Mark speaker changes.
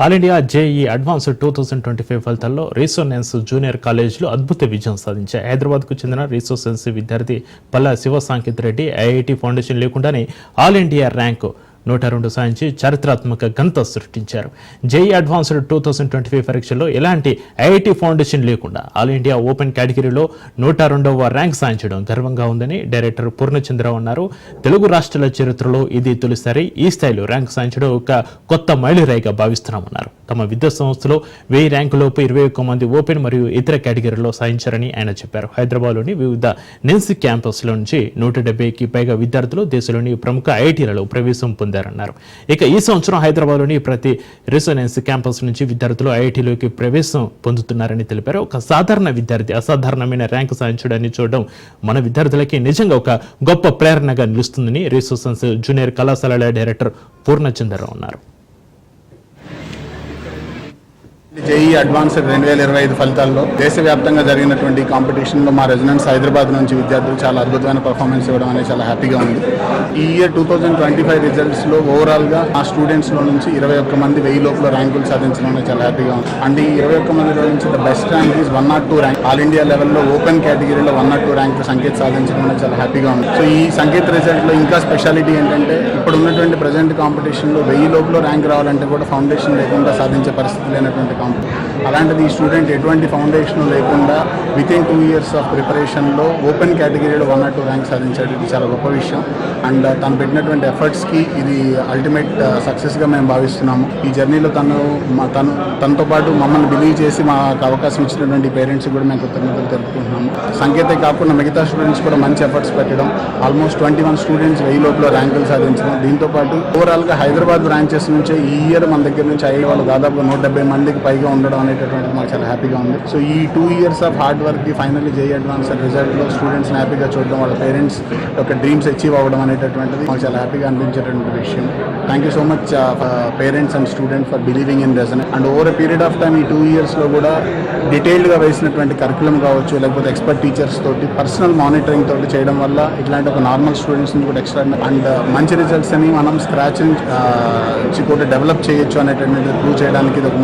Speaker 1: All India JEE advanced two thousand twenty five ఫలితాల్లో resonance junior కాలేజీలో అద్భుత విజయం సాధించాయి హైదరాబాద్కు చెందిన రీసోసెన్స్ విద్యార్థి పల్లా శివ సాంకేత్ రెడ్డి ఐఐటి ఫౌండేషన్ లేకుండానే ఆల్ ఇండియా ర్యాంకు నూట రెండు సాధించి చారిత్రాత్మక ఘనత సృష్టించారు. JEE advanced two thousand twenty five పరీక్షల్లో ఎలాంటి ఐఐటి ఫౌండేషన్ లేకుండా ఆల్ ఇండియా ఓపెన్ కేటగిరీలో నూట రెండవ ర్యాంక్ సాధించడం గర్వంగా ఉందని డైరెక్టర్ పూర్ణచంద్ర అన్నారు. తెలుగు రాష్ట్రాల చరిత్రలో ఇది తొలిసారి ఈ స్థాయిలో ర్యాంక్ సాధించడం ఒక కొత్త మైలురాయిగా భావిస్తున్నామన్నారు. తమ విద్యా సంస్థలో వెయ్యి ర్యాంకులోపు ఇరవై ఒక్క మంది ఓపెన్ మరియు ఇతర కేటగిరీలో సాధించారని ఆయన చెప్పారు. హైదరాబాద్లోని వివిధ నిన్స్ క్యాంపస్ల నుంచి నూట డెబ్బైకి పైగా విద్యార్థులు దేశంలోని ప్రముఖ ఐఐటీలలో ప్రవేశం పొందారన్నారు. ఇక ఈ సంవత్సరం హైదరాబాద్లోని ప్రతి రెసిడెన్స్ క్యాంపస్ నుంచి విద్యార్థులు ఐఐటీలోకి ప్రవేశం పొందుతున్నారని తెలిపారు. ఒక సాధారణ విద్యార్థి అసాధారణమైన ర్యాంకు సాధించడాన్ని చూడడం మన విద్యార్థులకి నిజంగా ఒక గొప్ప ప్రేరణగా నిలుస్తుందని రిసోర్సెన్స్ జూనియర్ కళాశాలల డైరెక్టర్ పూర్ణచంద్రరావు అన్నారు
Speaker 2: జేఈ అడ్వాన్స్డ్ రెండు వేల ఇరవై ఐదు ఫలితాల్లో దేశవ్యాప్తంగా జరిగినటువంటి కాంపిటీషన్లో మా రెసిడెంట్స్ హైదరాబాద్ నుంచి విద్యార్థులు చాలా అద్భుతమైన పర్ఫార్మెన్స్ ఇవ్వడం అనేది చాలా హ్యాపీగా ఉంది. ఈ year two thousand twenty five రిజల్ట్స్లో ఓవరాల్గా ఆ స్టూడెంట్స్లో నుంచి ఇరవై ఒక్క మంది వెయ్యి లోపల ర్యాంకులు సాధించడం అనేది చాలా హ్యాపీగా ఉంది. అండ్ ఈ ఇరవై ఒక్క మందిలో నుంచి the best rank is one not two rank all India లెవెల్లో ఓపెన్ కేటగిరీలో one not two rank Sanketh సాధించడం అనేది చాలా హ్యాపీగా ఉంది. సో ఈ సంకేత్ రిజల్ట్లో ఇంకా స్పెషాలిటీ ఏంటంటే ఇప్పుడు ఉన్నటువంటి ప్రజెంట్ కాంపిటీషన్లో వెయ్యి లోపల ర్యాంక్ రావాలంటే కూడా ఫౌండేషన్ లేకుండా సాధించే పరిస్థితి లేనటువంటి కాంపిటీషన్ అలాంటిది ఈ స్టూడెంట్ ఎటువంటి ఫౌండేషన్ లేకుండా with in two years of ప్రిపరేషన్లో ఓపెన్ కేటగిరీలో వన్ ఆర్ టూ ర్యాంక్ సాధించాడు. ఇది చాలా గొప్ప విషయం. అండ్ uh, తను పెట్టినటువంటి ఎఫర్ట్స్కి ఇది అల్టిమేట్ సక్సెస్గా uh, మేము భావిస్తున్నాము. ఈ జర్నీలో తను తను తనతో పాటు మమ్మల్ని బిలీవ్ చేసి మాకు అవకాశం ఇచ్చినటువంటి పేరెంట్స్ కూడా మేము కృతజ్ఞతలు తెలుపుకుంటున్నాము. సంకేతే కాకుండా మిగతా స్టూడెంట్స్ కూడా మంచి ఎఫర్ట్స్ పెట్టడం ఆల్మోస్ట్ ట్వంటీ వన్ స్టూడెంట్స్ వెయ్యి లోపల ర్యాంకులు సాధించడం. దీంతో పాటు ఓవరాల్గా హైదరాబాద్ బ్రాంచెస్ నుంచే ఈ ఇయర్ మన దగ్గర నుంచి అయ్యే వాళ్ళు దాదాపు నూట డెబ్బై మందికి పైగా ఉండడం అనేటటువంటిది మాకు చాలా హ్యాపీగా ఉంది సో ఈ టూ ఇయర్స్ ఆఫ్ హార్డ్ వర్క్కి ఫైనల్లీ జే అడ్వాన్స్ రిజల్ట్లో స్టూడెంట్స్ని హ్యాపీగా చూడడం వాళ్ళ పేరెంట్స్ యొక్క డ్రీమ్స్ అచీవ్ అవ్వడం అనేటటువంటిది మాకు చాలా హ్యాపీగా అనిపించేటటువంటి విషయం. Thank you so much parents and student for believing in resonance and over a period of time ఈ టూ ఇయర్స్లో కూడా డీటెయిల్డ్గా వేసినటువంటి కరికులం కావచ్చు లేకపోతే ఎక్స్పర్ట్ టీచర్స్ తోటి పర్సనల్ మానిటరింగ్ తోటి చేయడం వల్ల ఇట్లాంటి ఒక నార్మల్ స్టూడెంట్స్ని కూడా ఎక్స్ట్రా అండ్ uh, మంచి రిజల్ట్స్ అని మనం స్క్రాచ్ uh, నుంచి కూడా డెవలప్ చేయొచ్చు అనేటటువంటి ప్రూవ్ చేయడానికి ఇది ఒక